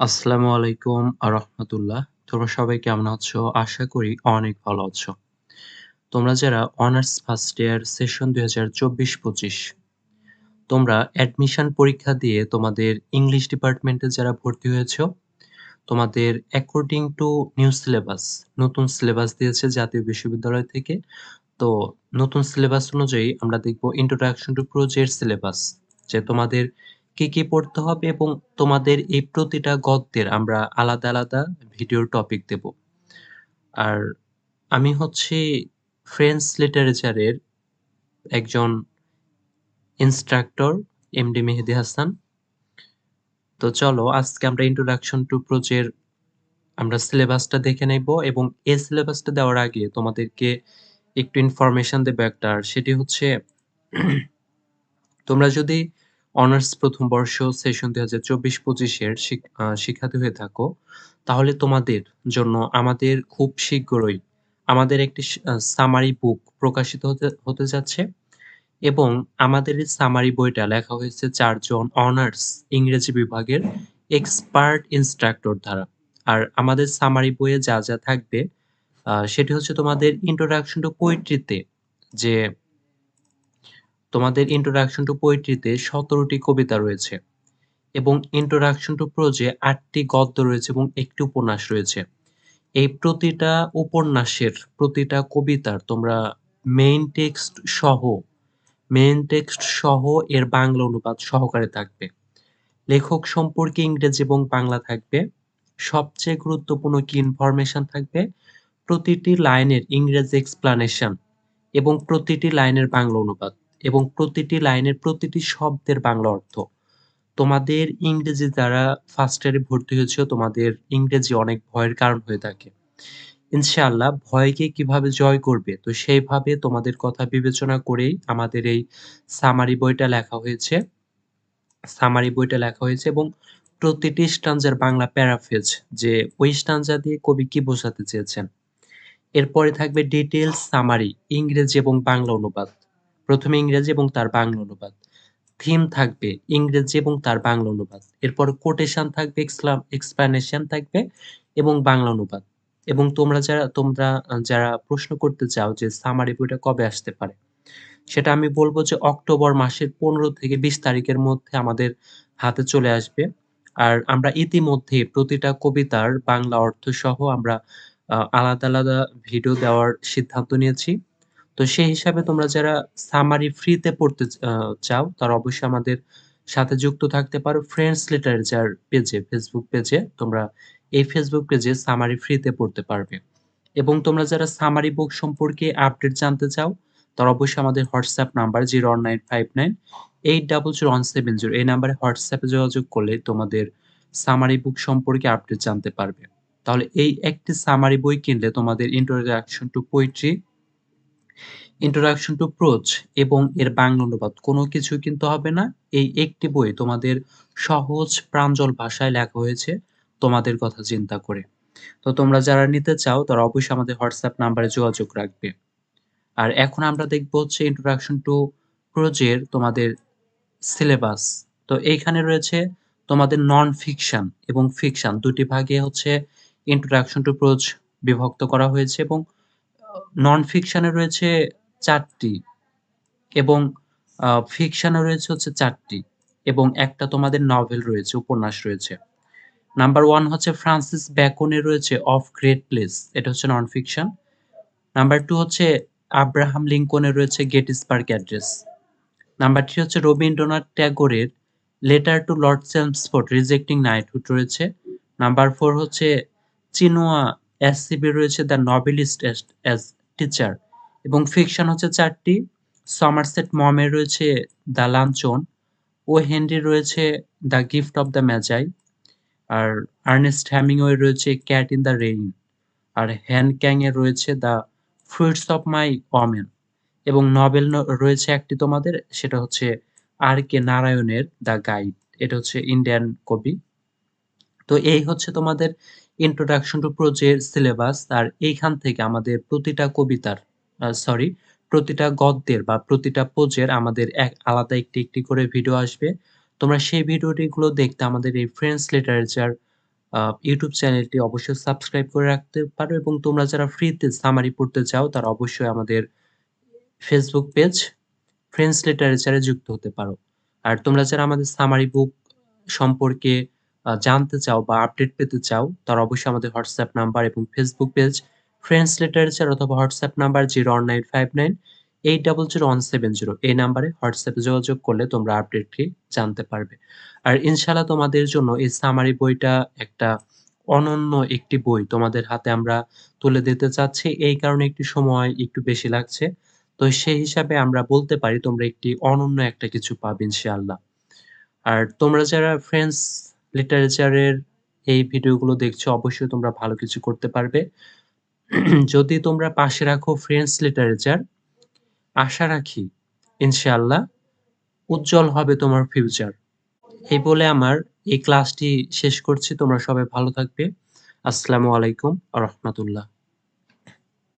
আসসালামু আলাইকুম আ-রহমাতুল্লাহ। তোমরা সবাই কেমন আছো? আশা করি অনেক ভালো আছো। তোমরা যারা অনার্স ফার্স্ট ইয়ার সেশন ২০২৪-২৫ তোমরা অ্যাডমিশন পরীক্ষা দিয়ে তোমাদের ইংলিশ ডিপার্টমেন্টে যারা ভর্তি হয়েছ, তোমাদের অ্যাকর্ডিং টু নিউ সিলেবাস নতুন সিলেবাস দিয়েছে জাতীয় বিশ্ববিদ্যালয় থেকে। তো নতুন সিলেবাস অনুযায়ী আমরা দেখব ইন্ট্রোডাকশন টু প্রোজের সিলেবাস যে তোমাদের কি, কি পড়তে হবে এবং তোমাদের এই প্রতিটা গদ্যের আমরা আলাদা, আলাদা ভিডিওর টপিক দেব। আর আমি হচ্ছি ফ্রেঞ্চ লিটারেচারের একজন ইন্সট্রাক্টর এমডি মেহেদি হাসান। তো চলো আজকে আমরা ইন্ট্রোডাকশন টু প্রোজের আমরা সিলেবাসটা দেখে নেব এবং এই সিলেবাসটা দেওয়ার আগে তোমাদেরকে একটু ইনফরমেশন দেবো একটা আর সেটি হচ্ছে তোমরা যদি অনার্স প্রথম বর্ষ সেশন দুই হাজার চব্বিশ পঁচিশের শিক্ষার্থী হয়ে থাকো, তাহলে তোমাদের জন্য আমাদের খুব শীঘ্রই আমাদের একটি সামারি বুক প্রকাশিত হতে হতে যাচ্ছে এবং আমাদের এই সামারি বইটা লেখা হয়েছে চারজন অনার্স ইংরেজি বিভাগের এক্সপার্ট ইন্সট্রাক্টর দ্বারা। আর আমাদের সামারি বইয়ে যা, যা থাকবে সেটি হচ্ছে তোমাদের ইন্ট্রোডাকশন টু পোয়েট্রিতে যে তোমাদের ইন্ট্রোডাকশন টু পোয়েট্রিতে সতেরোটি কবিতা রয়েছে এবং ইন্ট্রোডাকশন টু প্রোজে আটটি গদ্য রয়েছে এবং একটি উপন্যাস রয়েছে। এই প্রতিটা উপন্যাসের, প্রতিটা কবিতার তোমরা মেইন টেক্সট সহ, মেইন টেক্সট সহ এর বাংলা অনুবাদ সহকারে থাকবে। লেখক সম্পর্কে ইংরেজি এবং বাংলা থাকবে। সবচেয়ে গুরুত্বপূর্ণ কি ইনফরমেশন থাকবে, প্রতিটি লাইনের ইংরেজি এক্সপ্লানেশন এবং প্রতিটি লাইনের বাংলা অনুবাদ এবং প্রতিটি লাইনের প্রতিটি শব্দের বাংলা অর্থ। তোমাদের ইংরেজি যারা ফার্স্ট ইয়ারে ভর্তি হয়েছো, তোমাদের ইংরেজি অনেক ভয়ের কারণ হয়ে থাকে। ইনশাআল্লাহ, ভয়কে কীভাবে জয় করবে, তো সেইভাবে তোমাদের কথা বিবেচনা করেই আমাদের এই সামারি বইটা লেখা হয়েছে। সামারি বইটা লেখা হয়েছে এবং প্রতিটি স্ট্যান্জার বাংলা প্যারাফ্রেজ যে ওই স্ট্যান্জা দিয়ে কবি কি বোঝাতে চেয়েছেন। এরপরে থাকবে ডিটেইলস সামারি ইংরেজি এবং বাংলা অনুবাদ। প্রথমে ইংরেজি এবং তার বাংলা অনুবাদ। থিম থাকবে ইংরেজি এবং তার বাংলা অনুবাদ। এরপর কোটেশন থাকবে, এক্সলাম এক্সপ্লানেশন থাকবে এবং বাংলা অনুবাদ। এবং তোমরা যারা তোমরা যারা প্রশ্ন করতে চাও যে সামারি বইটা কবে আসতে পারে? সেটা আমি বলব যে অক্টোবর মাসের ১৫ থেকে ২০ তারিখের মধ্যে আমাদের হাতে চলে আসবে। আর আমরা ইতিমধ্যে প্রতিটা কবিতার বাংলা অর্থ সহ আমরা আলাদা, আলাদা ভিডিও দেওয়ার সিদ্ধান্ত নিয়েছি। তো সেই হিসাবে তোমরা যারা সামারি ফ্রিতে পড়তে চাও তারা অবশ্যই আমাদের সাথে যুক্ত থাকতে পারো ফ্রেন্ডস লেটার যার পেজে, ফেসবুক পেজে তোমরা এই ফেসবুক পেজে সামারি ফ্রিতে পড়তে পারবে। এবং তোমরা যারা সামারি বুক সম্পর্কে আপডেট জানতে চাও তারা অবশ্যই আমাদের হোয়াটসঅ্যাপ নাম্বার 01959-800-170 এই নাম্বারে হোয়াটসঅ্যাপে যোগাযোগ করলে তোমাদের সামারি বুক সম্পর্কে আপডেট জানতে পারবে। তাহলে এই একটি সামারি বই কিনলে তোমাদের introduction to poetry, introduction to prose এবং এর বাংলা অনুবাদ কোনো কিছুই কিনতে হবে না। এই একটি বই তোমাদের সহজ প্রাঞ্জল ভাষায় লেখা হয়েছে তোমাদের কথা চিন্তা করে। তো তোমরা যারা নিতে চাও, তারা অবশ্যই আমাদের হোয়াটসঅ্যাপ নাম্বারে যোগাযোগ রাখবে। আর এখন আমরা দেখব হচ্ছে ইন্ট্রোডাকশন টু প্রোজের তোমাদের সিলেবাস। তো এইখানে রয়েছে তোমাদের নন ফিকশন এবং ফিকশন দুটি ভাগে হচ্ছে ইন্ট্রোডাকশন টু প্রোজ বিভক্ত করা হয়েছে এবং নন ফিকশনে রয়েছে চারটি এবং ফিকশনে রয়েছে হচ্ছে চারটি এবং একটা তোমাদের নভেল রয়েছে, উপন্যাস রয়েছে। নাম্বার ওয়ান হচ্ছে ফ্রান্সিস ব্যাকনের রয়েছে 'অফ গ্রেট প্লেস' এটা হচ্ছে নন ফিকশন। নাম্বার টু হচ্ছে আব্রাহাম লিঙ্কনের রয়েছে 'গেটিসবার্গ অ্যাড্রেস'। নাম্বার 3 হচ্ছে Rabindranath ট্যাগরের 'letter to lord Chelmsford rejecting knighthood' রয়েছে। নাম্বার ফোর হচ্ছে চিনোয়া এসসিবির রয়েছে 'দ্য নভেলিস্ট অ্যাজ টিচার' এবং ফিকশন হচ্ছে ৪ টি। সমারসেট মমের রয়েছে 'দ্য লাঞ্চন', ও হেনরির রয়েছে 'the gift of the magi', R Ernest হেমিংওয়ের রয়েছে 'ক্যাট ইন দ্য রেইন', আর হ্যান ক্যাং এর রয়েছে 'the fruits of my woman' এবং নভেল রয়েছে একটি তোমাদের সেটা হচ্ছে আর কে নারায়ণের 'দ্য গাইড' এটা হচ্ছে ইন্ডিয়ান কবি। তো এই হচ্ছে তোমাদের ইন্ট্রোডাকশন টু প্রোজের সিলেবাস আর এইখান থেকে আমাদের প্রতিটা কবিতার সরি প্রতিটা গদ্যের বা প্রতিটা পোজের আমাদের এক আলাদা একটি, একটি করে ভিডিও আসবে। তোমরা সেই ভিডিওটি গুলো দেখতে আমাদের এই ফ্রেন্ডস লিটারেচার ইউটিউব চ্যানেলটি অবশ্যই সাবস্ক্রাইব করে রাখতে পারো এবং তোমরা যারা ফ্রিতে সামারি পড়তে চাও তারা অবশ্যই আমাদের ফেসবুক পেজ ফ্রেন্ডস লিটারেচারে যুক্ত হতে পারো। আর তোমরা যারা আমাদের সামারি বুক সম্পর্কে জানতে চাও বা আপডেট পেতে চাও, তারা অবশ্যই আমাদের হোয়াটসঅ্যাপ নাম্বার এবং ফেসবুক পেজ ফ্রেন্ডস লিটারেচার অথবা হোয়াটসঅ্যাপ নাম্বার 01959800170 এই নাম্বারে হোয়াটসঅ্যাপে যোগাযোগ করলে তোমরা আপডেটটি জানতে পারবে। আর ইনশাল্লাহ তোমাদের জন্য এই সামারি বইটা একটা অনন্য একটি বই তোমাদের হাতে আমরা তুলে দিতে চাচ্ছি। এই কারণে একটু সময় একটু বেশি লাগছে। তো সেই হিসাবে আমরা বলতে পারি তোমরা একটি অনন্য একটা কিছু পাবে ইনশাআল্লাহ। আর তোমরা যারা ফ্রেন্ডস লিটারেচারের এই ভিডিওগুলো দেখছ, অবশ্যই তোমরা ভালো কিছু করতে পারবে। যদি তোমরা পাশে রাখো ফ্রেন্স লিটারেচার আশা রাখি, ইনশাআল্লাহ, উজ্জ্বল হবে তোমার ফিউচার। এই বলে আমার এই ক্লাসটি শেষ করছি। তোমরা সবাই ভালো থাকবে। আসসালামু আলাইকুম রহমতুল্লাহ।